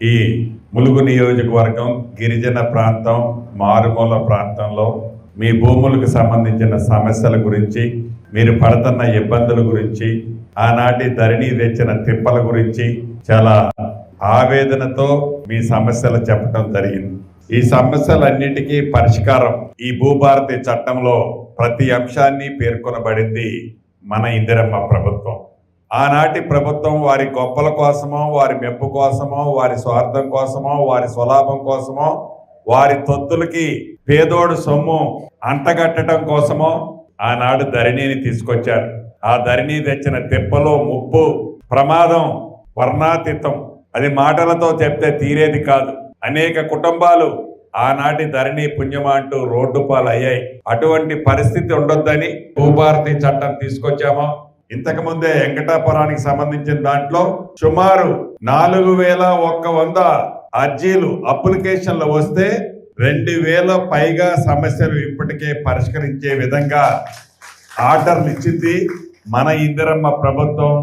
ఈ ములుగు నియోజకవర్గం గిరిజన ప్రాంతం మారుమూల ప్రాంతంలో మీ భూములకు సంబంధించిన సమస్యల గురించి మీరు పడుతున్న ఇబ్బందుల గురించి ఆనాటి ధరణి తెచ్చిన తిప్పల గురించి చాలా ఆవేదనతో మీ సమస్యలు చెప్పడం జరిగింది. ఈ సమస్యలన్నిటికీ పరిష్కారం ఈ భూభారతి చట్టంలో ప్రతి అంశాన్ని పేర్కొనబడింది మన ఇందిరమ్మ ప్రభుత్వం. ఆనాటి ప్రభుత్వం వారి గొప్పల కోసమో వారి మెప్పు కోసమో వారి స్వార్థం కోసమో వారి స్వలాభం కోసమో వారి తొత్తులకి పేదోడు సొమ్ము అంటగట్టడం కోసమో ఆనాడు ధరణిని తీసుకొచ్చారు. ఆ ధరణి తెచ్చిన తెప్పలో ముప్పు ప్రమాదం వర్ణాతీతం. అది మాటలతో చెప్తే తీరేది కాదు. అనేక కుటుంబాలు ఆనాటి ధరణి పుణ్యమా అంటూ రోడ్డు పాలయ్యాయి. అటువంటి పరిస్థితి ఉండొద్దని భూభారతి చట్టం తీసుకొచ్చామో ఇంతకు ముందే వెంకటాపురానికి సంబంధించిన దాంట్లో సుమారు నాలుగు వేల ఒక్క వంద అర్జీలు అప్లికేషన్లు వస్తే రెండు వేల పైగా సమస్యలు ఇప్పటికే పరిష్కరించే విధంగా ఆర్డర్లు ఇచ్చింది మన ఇందిరమ్మ ప్రభుత్వం.